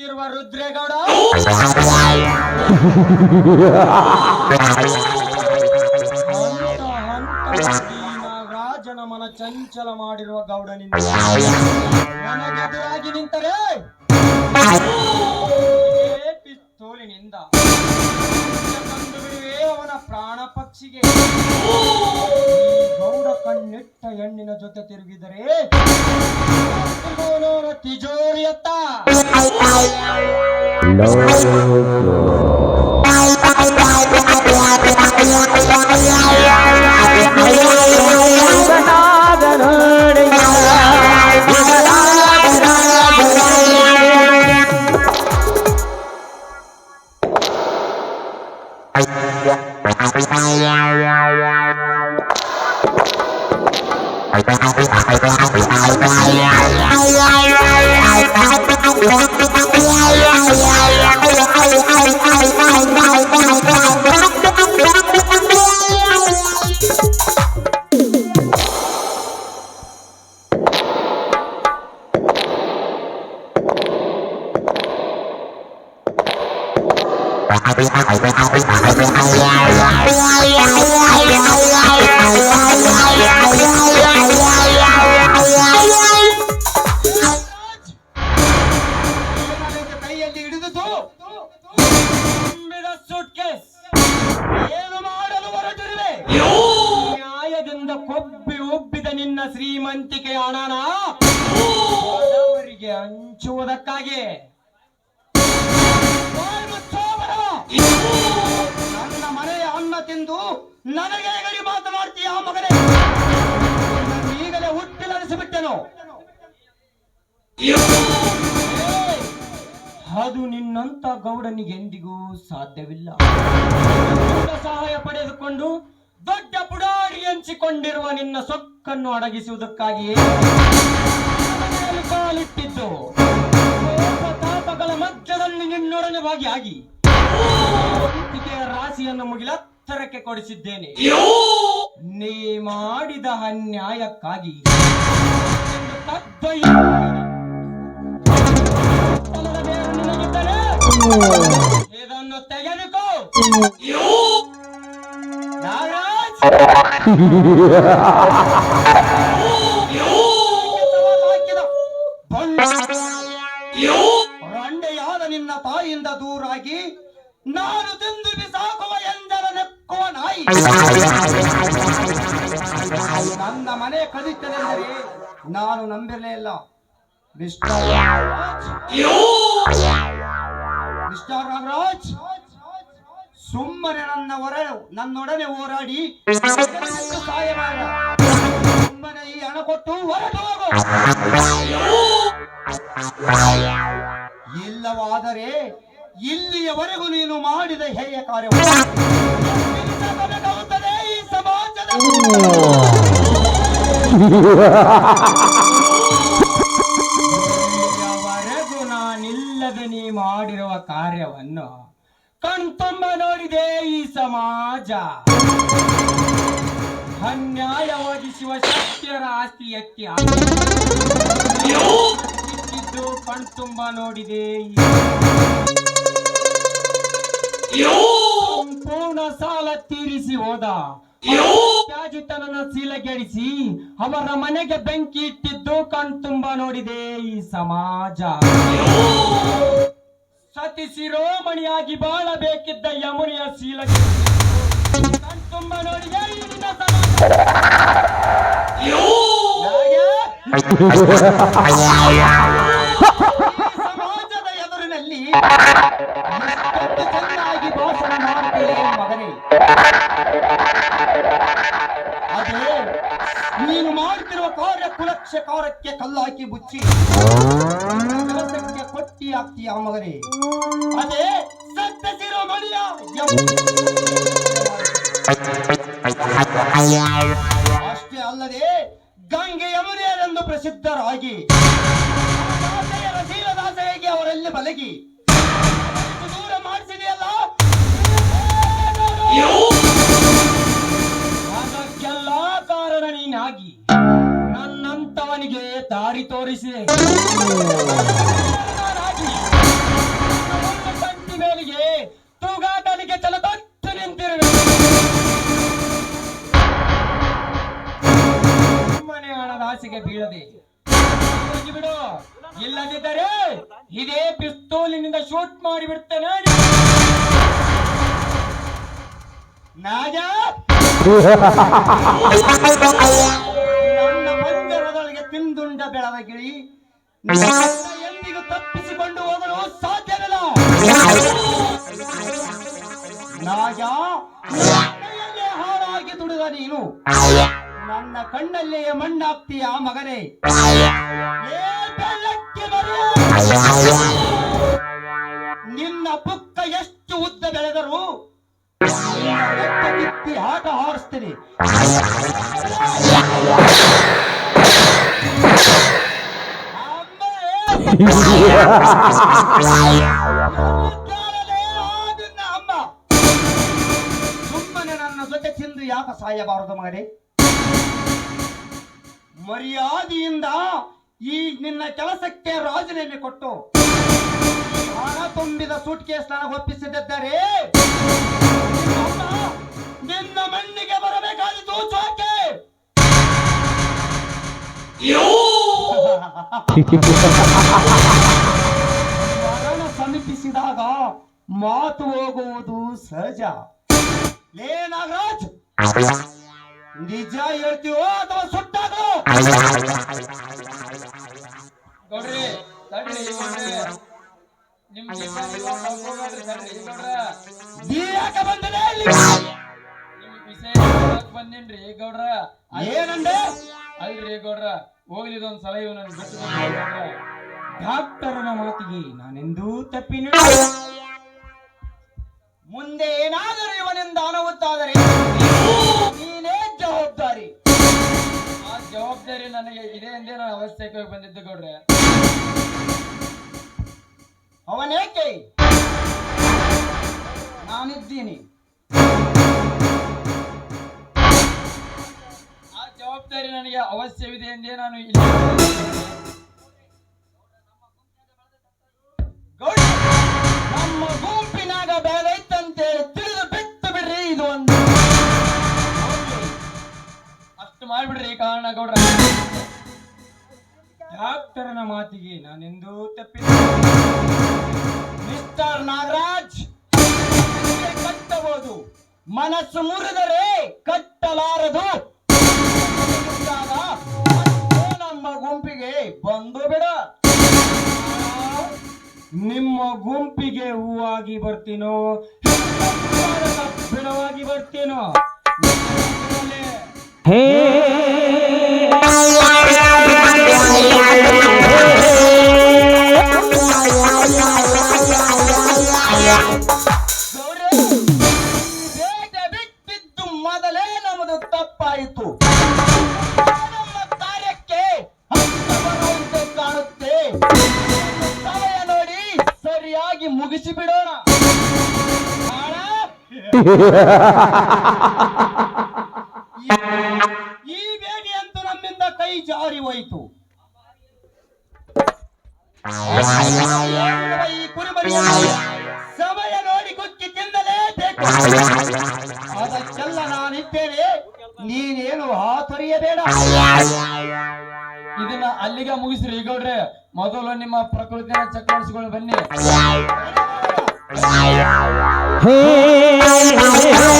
ಮಾಡುತ್ತಿರುವ ರುದ್ರೇಗೌಡ. ರಾಜನ ಮನ ಚಂಚಲ ಮಾಡಿರುವ ಗೌಡನಿಂದ ನನಗೆದುರಾಗಿ ನಿಂತರೆ. ಪಿಸ್ತೂಲಿನಿಂದ. ಅವನ ಪ್ರಾಣ ಪಕ್ಷಿಗೆ. ಕಣ್ಣಿಟ್ಟ ಹೆಣ್ಣಿನ ಜೊತೆ ತಿರುಗಿದರೆ I'll be happy, I'll be happy, I'll be happy, I'll be happy, I'll be happy, I'll be happy, ಹಂಚುವುದಕ್ಕಾಗಿ. ನನ್ನ ಮನೆಯ ಅನ್ನ ತಿಂದು ನನಗೆ ಗಡಿ ಮಾತನಾಡ್ತೀಯ ಮಗನೇ ಈಗಲೇ ಹುಟ್ಟಿಲರಿಸಿಬಿಟ್ಟೆನು ಏಯ್! ಅದು ನಿನ್ನಂತ ಗೌಡನಿಗೆ ಎಂದಿಗೂ ಸಾಧ್ಯವಿಲ್ಲ ಸಹಾಯ ಪಡೆದುಕೊಂಡು ದೊಡ್ಡ ಪುಡಾರಿ ಹಂಚಿಕೊಂಡಿರುವ ನಿನ್ನ ಸೊಕ್ಕನ್ನು ಅಡಗಿಸುವುದಕ್ಕಾಗಿಯೇ ಕಾಲಿಟ್ಟಿದ್ದು. ಕೋಪತಾಪಗಳ ಮಧ್ಯದಲ್ಲಿ ನಿನ್ನೊಡನೆ ಭಾಗಿಯಾಗಿ ರಾಶಿಯನ್ನು ಮುಗಿಲತ್ತರಕ್ಕೆ ಕೊಡಿಸಿದ್ದೇನೆ. ನೀ ಮಾಡಿದ ಅನ್ಯಾಯಕ್ಕಾಗಿ ಇದನ್ನು ತೆಗೆದುಕೋ. ನಾಗರಾಜ್ ನನ್ನ ಮನೆ ಕದಿತನೆಂದರೆ ನಾನು ನಂಬಿರಲೇ ಇಲ್ಲ. ಮಿಸ್ಟರ್ ನಾಗರಾಜ್ ಸುಮ್ಮನೆ ನನ್ನ ಹೊರ, ನನ್ನೊಡನೆ ಹೋರಾಡಿ. ಸಹಾಯ ಮಾಡ ಸುಮ್ಮನೆ ಈ ಹಣ ಕೊಟ್ಟು ಇಲ್ಲವಾದರೆ ಇಲ್ಲಿಯವರೆಗೂ ನೀನು ಮಾಡಿದ ಹೇಯ ಈ ಇಲ್ಲಿಯವರೆಗೂ ನಾನಿಲ್ಲದೆ ಮಾಡಿರುವ ಕಾರ್ಯವನ್ನು ಕಣ್ತುಂಬ ನೋಡಿದೆ ಈ ಸಮಾಜ. ಅನ್ಯಾಯ ಒದಿಸುವ ಸತ್ಯರ ಆಸ್ತಿ ಎತ್ತಿ ಹಾಕಿದ್ದು ಕಣ್ತುಂಬ ನೋಡಿದೆ ಸಂಪೂರ್ಣ ಸಾಲ ತೀರಿಸಿ ಹೋದ ತ್ಯಾಜಿತನನ ಸೀಲಗೆಡಿಸಿ ಅವರ ಮನೆಗೆ ಬೆಂಕಿ ಇಟ್ಟಿದ್ದು ಕಣ್ತುಂಬ ನೋಡಿದೆ ಈ ಸಮಾಜ. ಸತಿ ಶಿರೋಮಣಿಯಾಗಿ ಬಾಳಬೇಕಿದ್ದ ಯಮುನಿಯ ಸೀಲ ಕಣ್ತುಂಬ ನೋಡಿದೆ ಈ ಸಮಾಜ. ಹೇಗೆ? ಸಮಾಜದ ಎದುರಿನಲ್ಲಿ ಕಾರ್ಯಕ್ಕೆ ಕಲ್ಲಾಕಿ ಬುಚ್ಚಿ. ಕೆಲಸಕ್ಕೆ ಕೊಟ್ಟಿ ಆಗ್ತೀಯ ಮಗನೇ. ಅದೇ ಸತ್ಯ ಶಿರೋಮಣಿಯ ಅಷ್ಟೇ ಅಲ್ಲದೆ ಗಂಗೆ ಯಮುನೆಯರೆಂದು ಪ್ರಸಿದ್ಧರಾಗಿ ಶೀಲದಾಸರಿಗೆ ಅವರಲ್ಲಿ ಬಲಗಿ ದೂರ ಮಾಡಿಸಿದೆಯಲ್ಲ? ಅದಕ್ಕೆಲ್ಲ ಕಾರಣ ನೀನಾಗಿ ಅವನಿಗೆ ದಾರಿ ತೋರಿಸಿ. ಮೇಲಿಗೆ ಬೀಳದೆ. ಇಲ್ಲದಿದ್ದರೆ ಇದೇ ಪಿಸ್ತೂಲಿನಿಂದ ಶೂಟ್ ಮಾಡಿ ಬಿಡ್ತೇನೆ ತಿಂದುಂಡ ಬೆಳವಗಿಳಿ. ಎಂದಿಗೂ ತಪ್ಪಿಸಿಕೊಂಡು ಹೋಗಲು ಸಾಧ್ಯವಿಲ್ಲ. ನನ್ನಲ್ಲೇ ಹಾಳಾಗಿ ದುಡಿದ ನೀನು. ನನ್ನ ಕಣ್ಣಲ್ಲೇ ಮಣ್ಣಾಗ್ತೀಯ ಮಗನೇ. ಬರೋ ಅಮ್ಮ ಸುಮ್ಮನೆ ನನ್ನ ಜೊತೆ ತಿಂದು ಯಾಕ ಸಾಯಬಾರದು ಮಗನೇ ಮರ್ಯಾದೆಯಿಂದ ಈ ನಿನ್ನ ಕೆಲಸಕ್ಕೆ ರಾಜೀನಾಮೆ ಕೊಟ್ಟು ಹಣ ತುಂಬಿದ ಸೂಟ್ ಕೇಸ್ ನನಗೆ ಒಪ್ಪಿಸಿದ್ದಾರೆ ನಿನ್ನ ಮಣ್ಣಿಗೆ ಬರಬೇಕಾದಿತು ಚೋಕೆ ಮರಣ ಸಮೀಪಿಸಿದಾಗ ಮಾತು ಹೋಗುವುದು ಸಹಜ. ಲೇ ನಾಗರಾಜ್! ನಿಜ ಹೇಳ್ತೀವೋ ಅಥವಾ ಸುಟ್ಟಾಗೋ? ತಡ್ರಿ ಯಾಕೆ ವಿಷಯ ಬಂದೇನ್ರಿ ಗೌಡ್ರ. ಏನಂದೆ? ಅಲ್ರಿ ಗೌಡ್ರ. ಹೋಗ್ಲಿ ಇದೊಂದು ಸಲ ಇವ್ ನನ್ ಬಿಟ್ಟು ಬಿಡ್ರಿ ಮಾತಿಗೆ ನಾನೆಂದೂ ತಪ್ಪಿನ ಮುಂದೆ ಏನಾದರೂ ಇವನಿಂದ ಅನಾಹುತಾದರೆ ನೀನೇ ಜವಾಬ್ದಾರಿ. ಆ ಜವಾಬ್ದಾರಿ ನನಗೆ ಇದೆ ಎಂದೇ ನಾನು ಅವಶ್ಯಕವಾಗಿ ಬಂದಿದ್ದು ಗೌಡ್ರೆ. ಅವನೇಕೆ? ನಾನಿದ್ದೀನಿ. ಜವಾಬ್ದಾರಿ ನನಗೆ ಅವಶ್ಯವಿದೆ ಎಂದೇ ನಾನು ಇಲ್ಲಿ ನಮ್ಮ ಗುಂಪಿನಾಗ ಬೆಳೆದೈತಂತೇಳಿ ತಿಳಿದು ಬಿಟ್ಟು ಬಿಡ್ರಿ, ಇದು ಒಂದು. ಅಷ್ಟು ಮಾಡ್ಬಿಡ್ರಿ ಕಾರಣ, ಗೌಡ್ರ. ಡಾಕ್ಟರನ ಮಾತಿಗೆ ನಾನೆಂದೂ ತಪ್ಪಿಲ್ಲ. ಮಿಸ್ಟರ್ ನಾಗರಾಜ್, ಕಟ್ಟಬಹುದು. ಮನಸ್ಸು ಮುರಿದರೆ ಕಟ್ಟಲಾರದು. ನಮ್ಮ ಗುಂಪಿಗೆ ಬಂದು ಬಿಡ. ನಿಮ್ಮ ಗುಂಪಿಗೆ ಹೂವಾಗಿ ಬರ್ತೀನೋ ಬಿಡವಾಗಿ ಬರ್ತೀನೋ. ಗೌರಿ, ಈ- ಬೇಡಿ ಅಂತೂ ನಮ್ಮಿಂದ ಕೈ ಜಾರಿ ಹೋಯಿತು. ಸಮಯ ನೋಡಿ ಕುಕ್ಕಿ ತಿನ್ನಲೇಬೇಕು. ಅದಕ್ಕೆಲ್ಲ ನಾನಿದ್ದೇನೆ. ನೀನೇನು ಹಾತೊರೆಯಬೇಡ. ಇದನ್ನ ಅಲ್ಲಿಗೆ ಮುಗಿಸ್ರಿ ಈಗೌಡ್ರೆ ಮೊದಲು ನಿಮ್ಮ ಪ್ರಕೃತಿನ ಚೆಕ್ ಬನ್ನಿ. হে